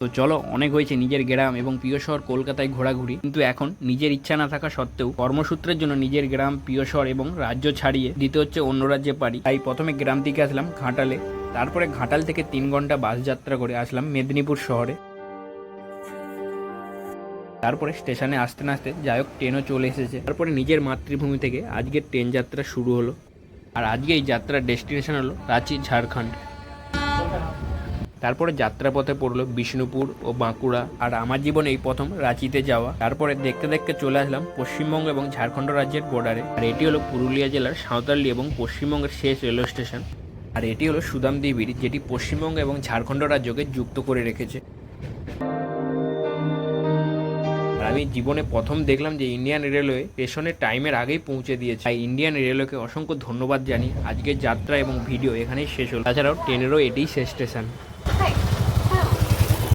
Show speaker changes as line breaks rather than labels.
তো চলো, অনেক হয়েছে নিজের গ্রাম এবং প্রিয় শহর কলকাতায় ঘোরাঘুরি। কিন্তু এখন নিজের ইচ্ছা না থাকা সত্ত্বেও কর্মসূত্রের জন্য নিজের গ্রাম, প্রিয় শহর এবং রাজ্য ছাড়িয়ে দিতে হচ্ছে অন্য রাজ্যে পারি। তাই প্রথমে গ্রাম থেকে আসলাম ঘাটালে। তারপরে ঘাটাল থেকে তিন ঘণ্টা বাস যাত্রা করে আসলাম মেদিনীপুর শহরে। তারপরে স্টেশনে আসতে না আসতে যাই হোক, ট্রেনও চলে এসেছে। তারপরে নিজের মাতৃভূমি থেকে আজকের ট্রেন যাত্রা শুরু হলো। আর আজকে এই যাত্রার ডেস্টিনেশন হলো রাঁচি, ঝাড়খণ্ড। তারপরে যাত্রাপথে পড়ল বিষ্ণুপুর ও বাঁকুড়া। আর আমার জীবনে এই প্রথম রাঁচিতে যাওয়া। তারপরে দেখতে দেখতে চলে আসলাম পশ্চিমবঙ্গ এবং ঝাড়খণ্ড রাজ্যের বর্ডারে আর এটি হলো পুরুলিয়া জেলার সাঁওতালি এবং পশ্চিমবঙ্গের শেষ রেলওয়ে স্টেশন। আর এটি হলো সুদামদি ব্রিজ যেটি পশ্চিমবঙ্গ এবং ঝাড়খণ্ড রাজ্যকে যুক্ত করে রেখেছে। আর আমি জীবনে প্রথম দেখলাম যে ইন্ডিয়ান রেলওয়ে স্টেশনের টাইমের আগেই পৌঁছে দিয়েছে। তাই ইন্ডিয়ান রেলওয়েকে অসংখ্য ধন্যবাদ জানি আজকের যাত্রা এবং ভিডিও এখানেই শেষ হলো। তাছাড়াও ট্রেনেরও এটিই শেষ স্টেশন।